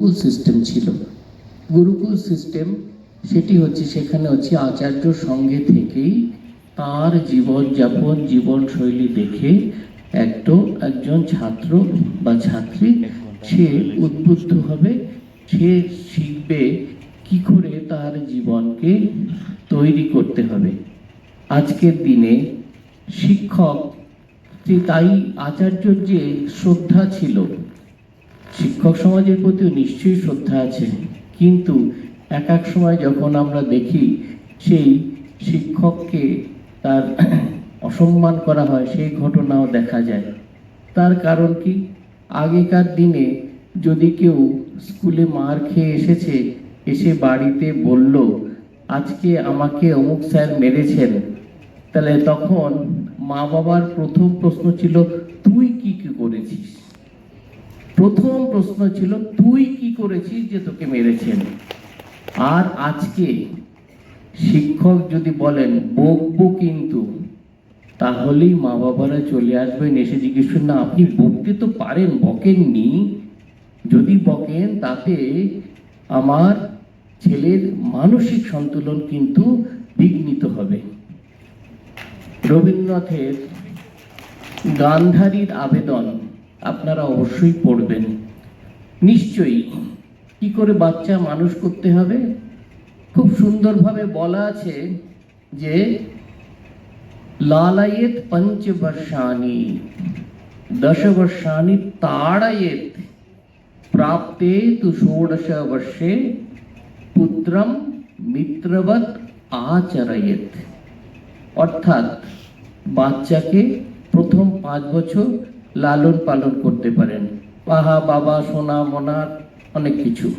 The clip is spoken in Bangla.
গুরুকুল সিস্টেম ছিল। গুরুকুল সিস্টেম সেটি হচ্ছে সেখানে হচ্ছে আচার্য সঙ্গে থেকেই তার জীবনযাপন, জীবনশৈলী দেখে একটো একজন ছাত্র বা ছাত্রী সে উদ্বুদ্ধ হবে, সে শিখবে কি করে তার জীবনকে তৈরি করতে হবে। আজকের দিনে শিক্ষক, তাই আচার্যর যে শ্রদ্ধা ছিল শিক্ষক সমাজের প্রতিও নিশ্চয়ই শ্রদ্ধা আছে। কিন্তু এক এক সময় যখন আমরা দেখি সেই শিক্ষককে তার অসম্মান করা হয়, সেই ঘটনাও দেখা যায়। তার কারণ কি? আগেকার দিনে যদি কেউ স্কুলে মার খেয়ে এসেছে, এসে বাড়িতে বলল, আজকে আমাকে অমুক স্যার মেরেছেন। তাহলে তখন মা বাবার প্রথম প্রশ্ন ছিল প্রথম প্রশ্ন ছিল, তুই কি করেছিস যে তোকে মেরেছেন? আর আজকে শিক্ষক যদি বলেন, বকবো কিন্তু। তাহলেই মা বাবারা চলে আসবেন, এসে জিজ্ঞেস না আপনি বকতে তো পারেন, বকেননি? যদি বকেন, তাতে আমার ছেলের মানসিক সন্তুলন কিন্তু বিঘ্নিত হবে। রবীন্দ্রনাথের গান্ধারীর আবেদন আপনারা অবশ্যই পড়বেন। নিশ্চয়ই। কি করে বাচ্চা মানুষ করতে হবে? খুব সুন্দরভাবে বলা আছে যে, লালায়েত পঞ্চবর্ষানি দশবর্ষানি তাড়ায়েত। প্রাপ্তে তু ষোড়শ বর্ষে পুত্রম মিত্রবৎ আচরয়েত। অর্থাৎ বাচ্চাকে প্রথম পাঁচ বছর লালন পালন করতে পারেন। পাহা বাবা সোনা মোনা অনেক কিছু।